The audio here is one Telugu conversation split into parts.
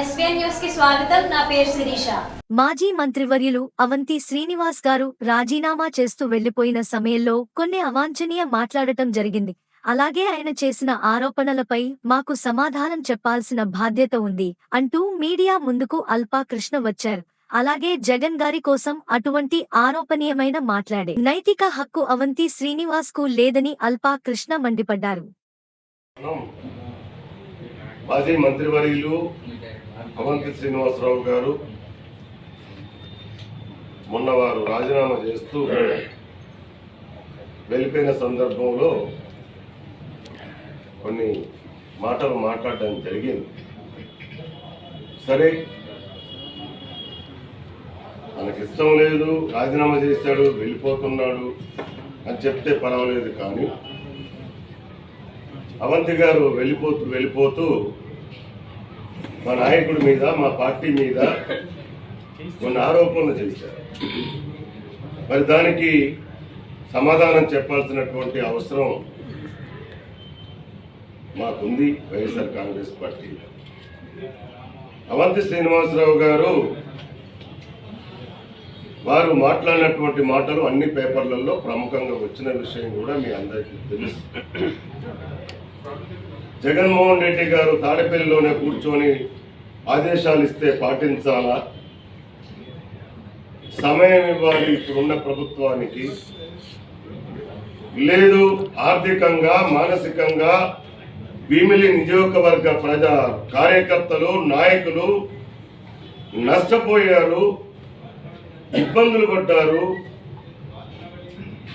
నమస్కారం ఎస్బీఎన్ న్యూస్కి స్వాగతం. నా పేరు శిరీష. మాజీ మంత్రివర్యులు అవంతి శ్రీనివాస్ గారు రాజీనామా చేస్తూ వెళ్ళిపోయిన సమయంలో కొన్ని అవాంఛనీయ మాట్లాడటం జరిగింది. అలాగే ఆయన చేసిన ఆరోపణలపై మాకు సమాధానం చెప్పాల్సిన బాధ్యత ఉంది అంటూ మీడియా ముందుకు అల్పా కృష్ణ వచ్చారు. అలాగే జగన్ గారి కోసం అటువంటి ఆరోపణీయమైన మాట్లాడే నైతిక హక్కు అవంతి శ్రీనివాస్కు లేదని అల్పా కృష్ణ మండిపడ్డారు. మాజీ మంత్రివర్యులు అవంతి శ్రీనివాసరావు గారు మొన్న వారు రాజీనామా చేస్తూ వెళ్ళిపోయిన సందర్భంలో కొన్ని మాటలు మాట్లాడడం జరిగింది. సరే మనకి ఇష్టం లేదు రాజీనామా చేశాడు వెళ్ళిపోతున్నాడు అని చెప్తే పర్వాలేదు కానీ అవంతి గారు వెళ్ళిపోతూ వెళ్ళిపోతూ మా నాయకుడి మీద మా పార్టీ మీద కొన్ని ఆరోపణలు చేశారు. మరి దానికి సమాధానం చెప్పాల్సినటువంటి అవసరం మాకుంది వైఎస్ఆర్ కాంగ్రెస్ పార్టీ అవంతి శ్రీనివాసరావు గారు వారు మాట్లాడినటువంటి మాటలు అన్ని పేపర్లలో ప్రముఖంగా వచ్చిన విషయం కూడా మీ అందరికీ తెలుసు. జగన్మోహన్ రెడ్డి గారు తాడేపల్లిలోనే కూర్చొని ఆదేశాలు ఇస్తే పాటించాలా? సమయం ఇవ్వాలి ఇప్పుడున్న ప్రభుత్వానికి. లేదు ఆర్థికంగా మానసికంగా భీమిలి నియోజకవర్గ ప్రజా కార్యకర్తలు నాయకులు నష్టపోయారు ఇబ్బందులు పడ్డారు.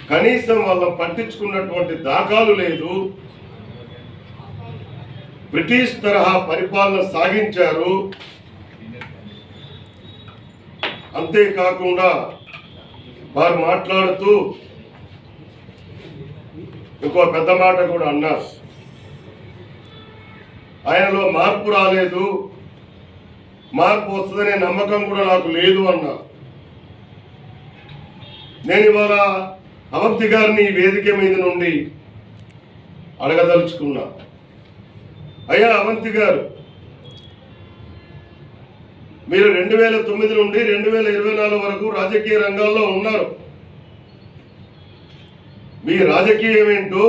కనీసం వాళ్ళని పట్టించుకున్నటువంటి దాఖలు లేదు. బ్రిటిష్ తరహా పరిపాలన సాగించారు. అంతేకాకుండా వారు మాట్లాడుతూ ఇంకో పెద్ద మాట కూడా అన్నారు. ఆయనలో మార్పు రాలేదు. మార్పు వస్తుందనే నమ్మకం కూడా నాకు లేదు అన్నారు. నేను ఇవాళ అవంతి గారిని వేదిక మీద నుండి అడగదలుచుకున్నా. అయ్యా అవంతి గారు మీరు రెండు వేల తొమ్మిది నుండి రెండు వేల ఇరవై నాలుగు వరకు రాజకీయ రంగాల్లో ఉన్నారు. మీ రాజకీయం ఏంటో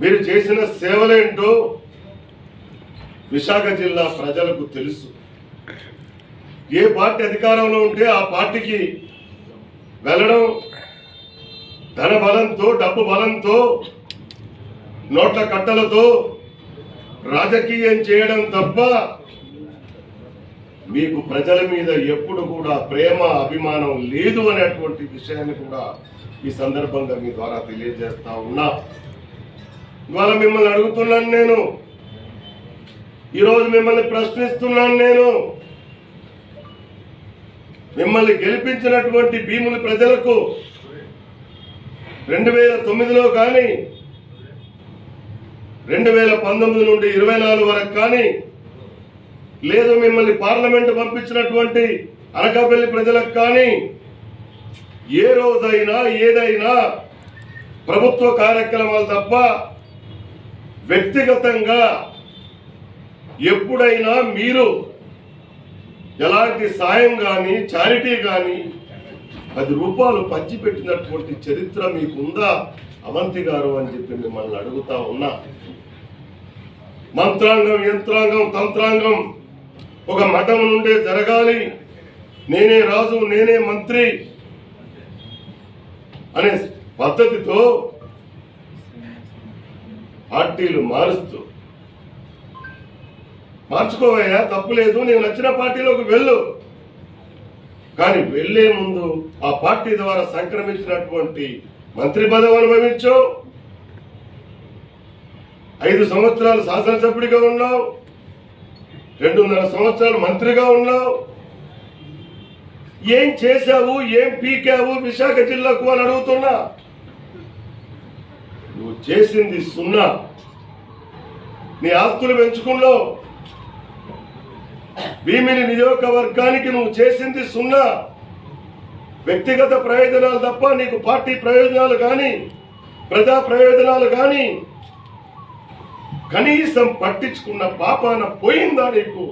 మీరు చేసిన సేవలేంటో విశాఖ జిల్లా ప్రజలకు తెలుసు. ఏ పార్టీ అధికారంలో ఉంటే ఆ పార్టీకి వెళ్ళడం ధన బలంతో డబ్బు బలంతో నోట్ల కట్టలతో రాజకీయం చేయడం తప్ప మీకు ప్రజల మీద ఎప్పుడు కూడా ప్రేమ అభిమానం లేదు అనేటువంటి విషయాన్ని కూడా ఈ సందర్భంగా మీ ద్వారా తెలియజేస్తా ఉన్నా. ఇవాళ మిమ్మల్ని అడుగుతున్నాను నేను. ఈరోజు మిమ్మల్ని ప్రశ్నిస్తున్నాను నేను. మిమ్మల్ని గెలిపించినటువంటి భీముని ప్రజలకు రెండు వేల తొమ్మిదిలో కానీ రెండు వేల పంతొమ్మిది నుండి ఇరవై నాలుగు వరకు కానీ లేదు మిమ్మల్ని పార్లమెంట్ పంపించినటువంటి అనకాపల్లి ప్రజలకు కానీ ఏ రోజైనా ఏదైనా ప్రభుత్వ కార్యక్రమాలు తప్ప వ్యక్తిగతంగా ఎప్పుడైనా మీరు ఎలాంటి సాయం కానీ చారిటీ కానీ పది రూపాయలు పంచిపెట్టినటువంటి చరిత్ర మీకుందా? అవంతి గారు అని చెప్పి మిమ్మల్ని అడుగుతా ఉన్నా. మంత్రాంగం యంత్రాంగం తంత్రాంగం ఒక మఠం నుండే జరగాలి. నేనే రాజు నేనే మంత్రి అనే పద్ధతితో పార్టీలు మారుస్తూ. మార్చుకోవయ్యా తప్పు లేదు నేను నచ్చిన పార్టీలోకి వెళ్ళు. కానీ వెళ్ళే ముందు ఆ పార్టీ ద్వారా సంక్రమించినటువంటి మంత్రి పదవి అనుభవించావు ఐదు సంవత్సరాలు శాసనసభ్యుడిగా ఉన్నావు. రెండున్నర సంవత్సరాలు మంత్రిగా ఉన్నావు. ఏం చేశావు? ఏం పీకావు? విశాఖ జిల్లాకు అని అడుగుతున్నా. నువ్వు చేసింది సున్నా. నీ ఆస్తులు పెంచుకున్నావు. భీమిని నియోజకవర్గానికి నువ్వు చేసింది సున్నా. వ్యక్తిగత ప్రయోజనాలు తప్ప నీకు పార్టీ ప్రయోజనాలు కానీ ప్రజా ప్రయోజనాలు కానీ కనీసం పట్టించుకున్న పాపాన పోయిందా నీకు?